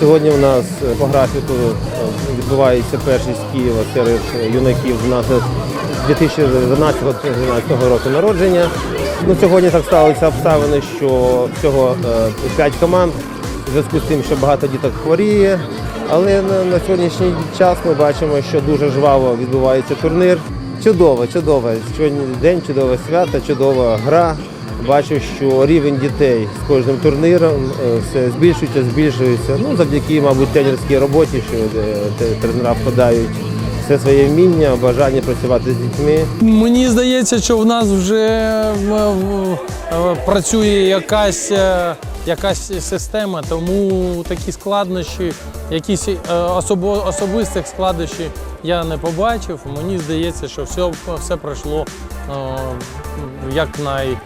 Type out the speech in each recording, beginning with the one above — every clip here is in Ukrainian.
Сьогодні у нас е, по графіку е, відбувається перший з Києва серед юнаків з нас 2012-2013 року народження. Ну, сьогодні так сталися обставини, що всього 5 команд в зв'язку з тим, що багато діток хворіє. Але на, на сьогоднішній час ми бачимо, що дуже жваво відбувається турнір. Чудово, чудово. Сьогодні день, чудове свято, чудова гра. Бачу, що рівень дітей з кожним турніром е, все збільшується, збільшується. Ну, завдяки, мабуть, тренерській роботі, що е, тренера вкладають все своє вміння, бажання працювати з дітьми. Мені здається, що в нас вже працює якась, е, якась система, тому такі складнощі, якісь особо, особистих складнощів я не побачив. Мені здається, що все, все пройшло як, най,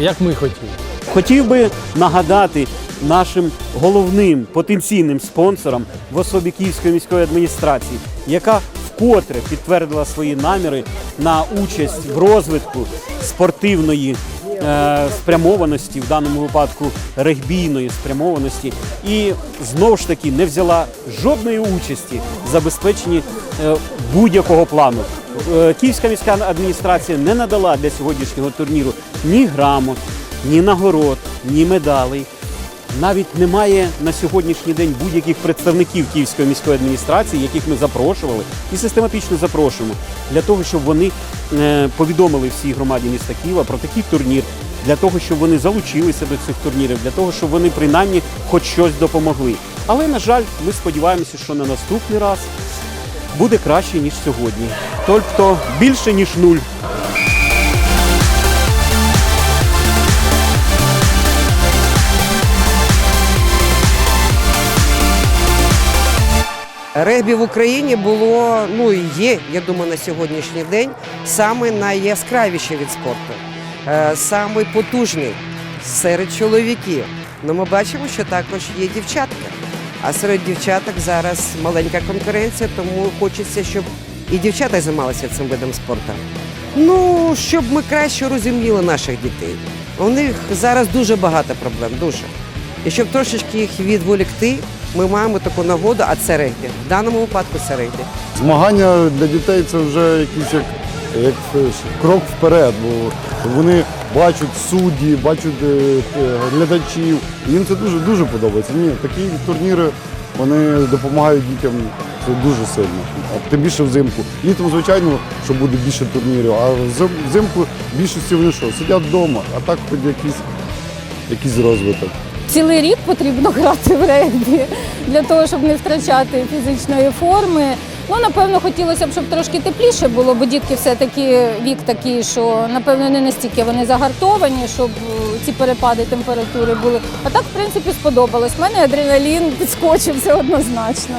як ми хотіли. Хотів би нагадати нашим головним потенційним спонсорам в особі Київської міської адміністрації, яка вкотре підтвердила свої наміри на участь в розвитку спортивної е, спрямованості, в даному випадку регбійної спрямованості, і знову ж таки не взяла жодної участі в забезпеченні е, будь-якого плану. Е, Київська міська адміністрація не надала для сьогоднішнього турніру ні грамот, ні нагород, ні медалей. Навіть немає на сьогоднішній день будь-яких представників Київської міської адміністрації, яких ми запрошували і систематично запрошуємо для того, щоб вони е, повідомили всій громаді міста Києва про такий турнір, для того, щоб вони залучилися до цих турнірів, для того, щоб вони принаймні хоч щось допомогли. Але на жаль, ми сподіваємося, що на наступний раз буде краще ніж сьогодні. Тобто більше ніж нуль. Регбі в Україні було, ну і є, я думаю, на сьогоднішній день саме найяскравіший від спорту, е, самий потужний серед чоловіків. Ну ми бачимо, що також є дівчатка. А серед дівчаток зараз маленька конкуренція, тому хочеться, щоб і дівчата займалися цим видом спорту. Ну, щоб ми краще розуміли наших дітей. У них зараз дуже багато проблем, дуже. І щоб трошечки їх відволікти, ми маємо таку нагоду, а це регбі. В даному випадку це регбі. Змагання для дітей це вже якийсь як, як крок вперед, бо вони бачать судді, бачать е, е, глядачів. Їм це дуже дуже подобається. Ні, такі турніри вони допомагають дітям це дуже сильно. А тим більше взимку. Літом, звичайно, що буде більше турнірів, а взим- взимку більшості вони що, сидять вдома, а так хоч якийсь, якийсь розвиток. Цілий рік потрібно грати в регбі для того, щоб не втрачати фізичної форми. Ну, напевно, хотілося б, щоб трошки тепліше було, бо дітки все-таки вік такий, що напевно не настільки вони загартовані, щоб е, ці перепади температури були. А так, в принципі, сподобалось. У мене адреналін підскочив це однозначно.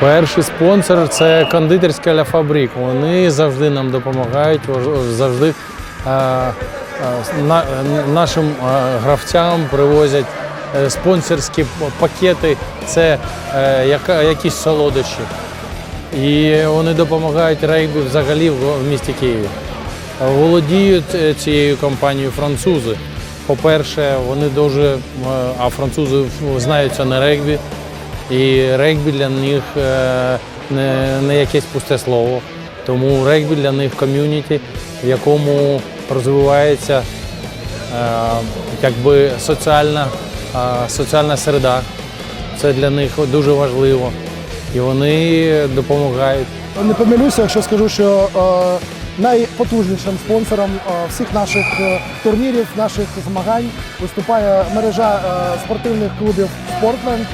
Перший спонсор це кондитерська Ля Фабрик. Вони завжди нам допомагають, завжди е, е, на- нашим е, гравцям привозять спонсорські пакети, це якісь солодощі. І вони допомагають регбі взагалі в місті Києві. Володіють цією компанією французи. По-перше, вони дуже, а французи знаються на регбі. І регбі для них е, не, не якесь пусте слово. Тому регбі для них ком'юніті, в якому розвивається е, якби соціальна, е, соціальна середа. Це для них дуже важливо. І вони допомагають. Не помилюся, якщо скажу, що найпотужнішим спонсором всіх наших турнірів, наших змагань виступає мережа спортивних клубів Спортленд.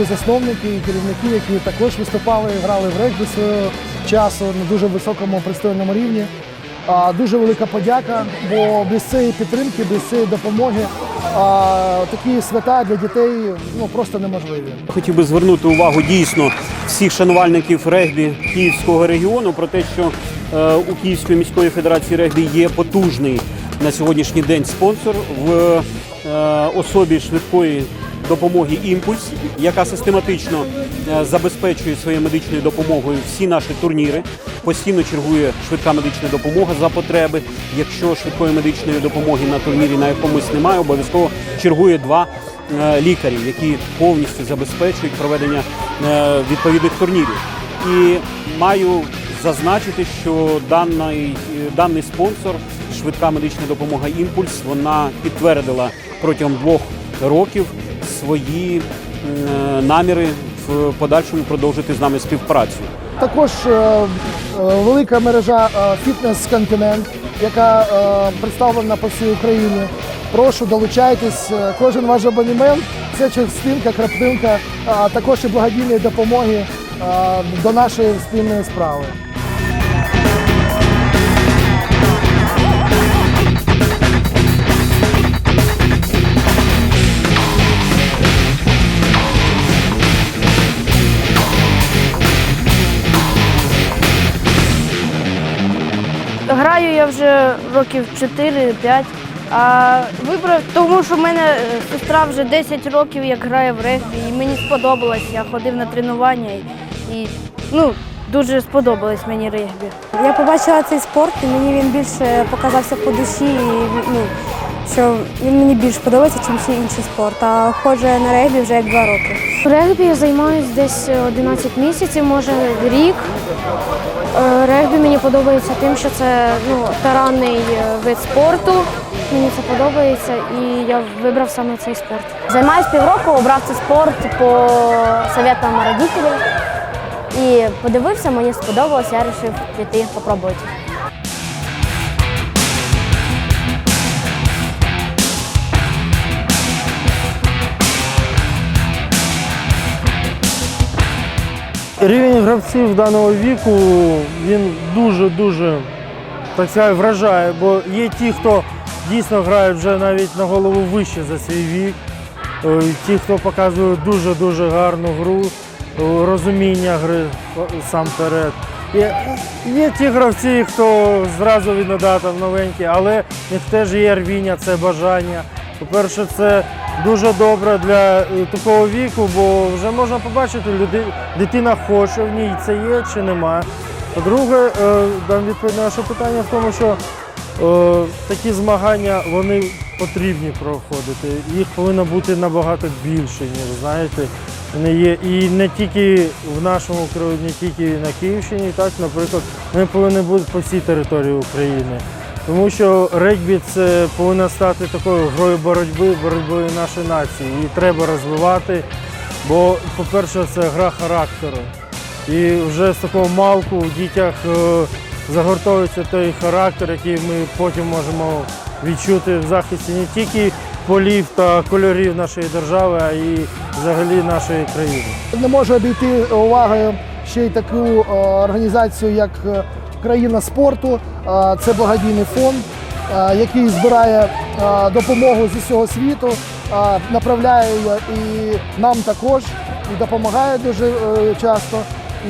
І засновники, і керівники, які також виступали, і грали в регбі свого часу на дуже високому пристойному рівні. Дуже велика подяка, бо без цієї підтримки, без цієї допомоги такі свята для дітей ну, просто неможливі. Хотів би звернути увагу дійсно всіх шанувальників регбі Київського регіону про те, що е, у Київської міської федерації регбі є потужний на сьогоднішній день спонсор в е, особі швидкої допомоги Імпульс, яка систематично е, забезпечує своєю медичною допомогою всі наші турніри. Постійно чергує швидка медична допомога за потреби. Якщо швидкої медичної допомоги на турнірі на якомусь немає, обов'язково чергує два е, лікарів, які повністю забезпечують проведення е, відповідних турнірів. І маю зазначити, що даний, даний спонсор, швидка медична допомога Імпульс, вона підтвердила протягом двох років свої е, наміри в подальшому продовжити з нами співпрацю. Також е, е, велика мережа е, Фітнес Континент, яка представлена по всій Україні. Прошу долучайтесь. Кожен ваш абонемент це частинка, краплинка, а також і благодійної допомоги до нашої спільної справи. Років 4-5. А вибрав, тому що в мене е, сестра вже 10 років як грає в регбі, і мені сподобалось. Я ходив на тренування і, ну, дуже сподобалось мені регбі. Я побачила цей спорт, і мені він більше показався по душі, і ну, що він мені більш подобається, ніж всі інші спорт. А ходжу я на регбі вже як два роки. Регбі я займаюся десь 11 місяців, може рік. Е, Регбі мені подобається тим, що це ну, таранний е, вид спорту. Мені це подобається і я вибрав саме цей спорт. Займаюсь півроку, обрав цей спорт по советам родителів. І подивився, мені сподобалось, я вирішив піти спробувати. Рівень гравців даного віку він дуже-дуже так сказати, вражає, бо є ті, хто дійсно грають вже навіть на голову вище за свій вік, е, ті, хто показує дуже-дуже гарну гру, е, розуміння гри сам перед. Є, є ті гравці, хто зразу видно новенькі, але в них теж є рвіння, це бажання. По-перше, це дуже добре для е, такого віку, бо вже можна побачити, дитина хоче в ній це є чи нема. По-друге, е, дам відповідь на ваше питання в тому, що е, такі змагання вони потрібні проходити. Їх повинно бути набагато більше, ніж знаєте. Вони є і не тільки в нашому краї, не тільки на Київщині, так, наприклад, вони повинні бути по всій території України. Тому що регбі це повинна стати такою грою боротьби, боротьбою нашої нації. Її треба розвивати, бо, по-перше, це гра характеру. І вже з такого малку в дітях е, загортовується той характер, який ми потім можемо відчути в захисті не тільки полів та кольорів нашої держави, а й взагалі нашої країни. Не можу обійти увагою ще й таку е, організацію, як е, країна спорту. Це благодійний фонд, який збирає допомогу з усього світу, направляє і нам також, і допомагає дуже е, часто.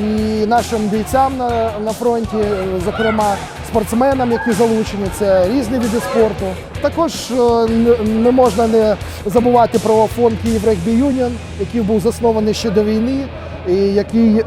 І нашим бійцям на, на фронті, е, зокрема спортсменам, які залучені, це різні види спорту. Також е, не можна не забувати про фонд Київ Регбі Юніон, який був заснований ще до війни, який е,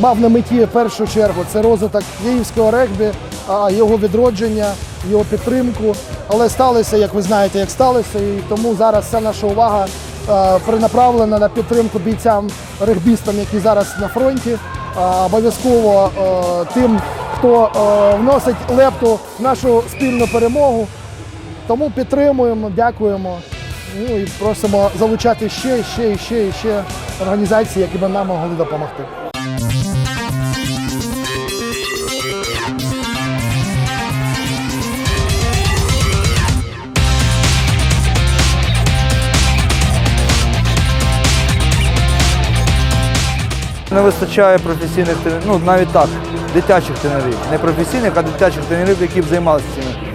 мав на меті в першу чергу це розвиток київського регбі, а його відродження, його підтримку. Але сталося, як ви знаєте, як сталося, і тому зараз вся наша увага е, перенаправлена на підтримку бійцям регбістам, які зараз на фронті. А, Обов'язково е, тим, хто е, вносить лепту в нашу спільну перемогу. Тому підтримуємо, дякуємо. Ну і просимо залучати ще, ще, ще, ще організації, які б нам могли допомогти. Не вистачає професійних тренерів, ну навіть так, дитячих тренерів. Не професійних, а дитячих тренерів, які б займалися цими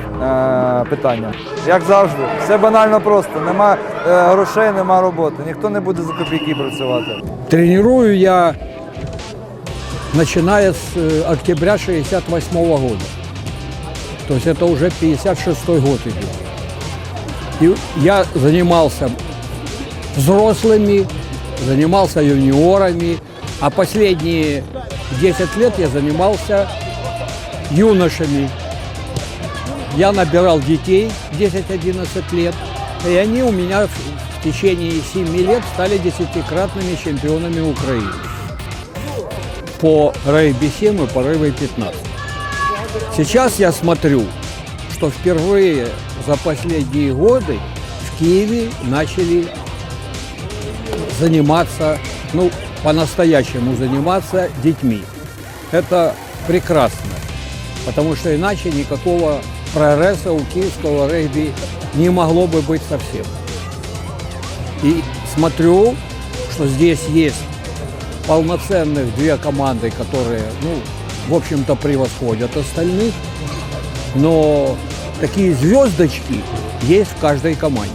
питання. Як завжди, все банально просто. Нема е, грошей, нема роботи. Ніхто не буде за копійки працювати. Тренирую я, начиная с э, октября 68 года. То есть это уже 56 год идет. И я занимался взрослыми, занимался юниорами, а последние 10 лет я занимался юношами. Я набирал детей 10-11 лет, и они у меня в течение 7 лет стали десятикратными чемпионами Украины по регби-7 и по регби-15. Сейчас я смотрю, что впервые за последние годы в Киеве начали заниматься, ну, по-настоящему заниматься детьми. Это прекрасно, потому что иначе никакого прогресса у киевского регби не могло бы быть совсем. И смотрю, что здесь есть полноценных две команды, которые, ну, в общем-то, превосходят остальных. Но такие звездочки есть в каждой команде.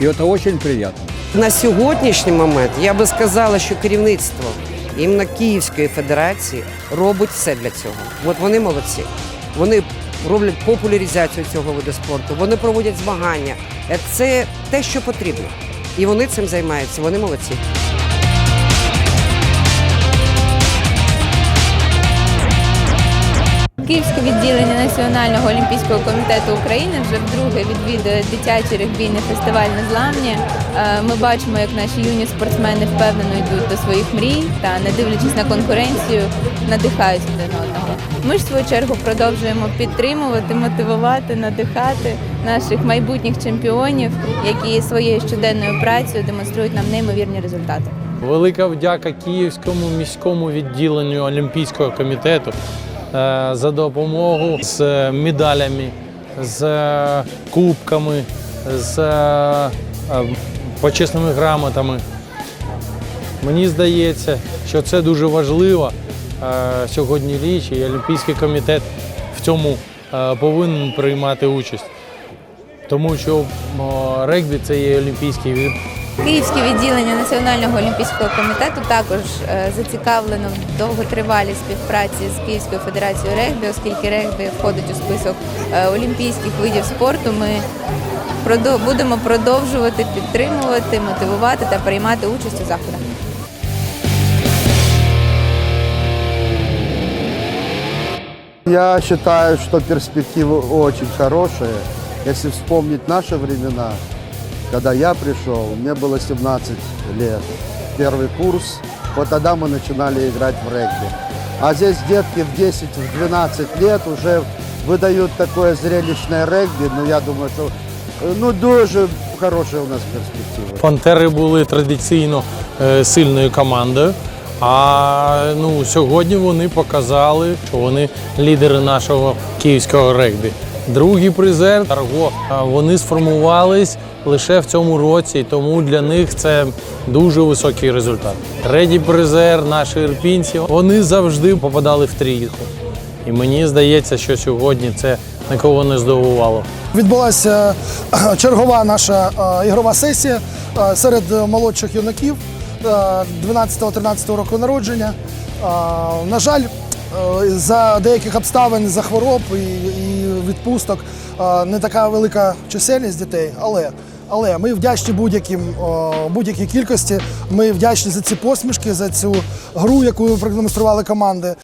И это очень приятно. На сьогоднішній момент я би сказала, що керівництво іменно Київської федерації робить все для цього. От вони молодці. Вони роблять популяризацію цього виду спорту, вони проводять змагання. Це те, що потрібно. І вони цим займаються. Вони молодці. Київське відділення Національного олімпійського комітету України вже вдруге відвідує дитячий регбійний фестиваль Незламні. Е, Ми бачимо, як наші юні спортсмени впевнено йдуть до своїх мрій та, не дивлячись на конкуренцію, надихають один одного. Ми ж в свою чергу продовжуємо підтримувати, мотивувати, надихати наших майбутніх чемпіонів, які своєю щоденною працею демонструють нам неймовірні результати. Велика вдяка Київському міському відділенню Олімпійського комітету за допомогу з медалями, з е, кубками, з е, е, почесними грамотами. Мені здається, що це дуже важливо е, сьогодні річ, і Олімпійський комітет в цьому е, повинен приймати участь. Тому що регбі це є олімпійський вид Київське відділення Національного олімпійського комітету також е, зацікавлено в довготривалій співпраці з Київською федерацією регбі, оскільки регбі входить у список е, олімпійських видів спорту. Ми будемо продовжувати підтримувати, мотивувати та приймати участь у заходах. Я считаю, что перспективы очень хорошие. Если вспомнить наши времена, когда я пришел, мне было 17 лет, первый курс, вот тогда мы начинали играть в регби. А здесь детки в 10-12 лет уже выдают такое зрелищное регби, но я думаю, что э, ну, дуже хорошие у нас перспективы. Пантери були традиційно е, сильною командою. А ну, сьогодні вони показали, що вони лідери нашого київського регбі. Другий призер Тарго. а Вони сформувались лише в цьому році, тому для них це дуже високий результат. Третій призер, наші ірпінці, вони завжди попадали в трійку. І мені здається, що сьогодні це нікого не здивувало. Відбулася чергова наша ігрова сесія серед молодших юнаків е, 12-13 року народження. На жаль, за деяких обставин, за хвороб і, і відпусток е, не така велика чисельність дітей, але. Але ми вдячні будь-яким будь-якій кількості. Ми вдячні за ці посмішки, за цю гру, яку продемонстрували команди.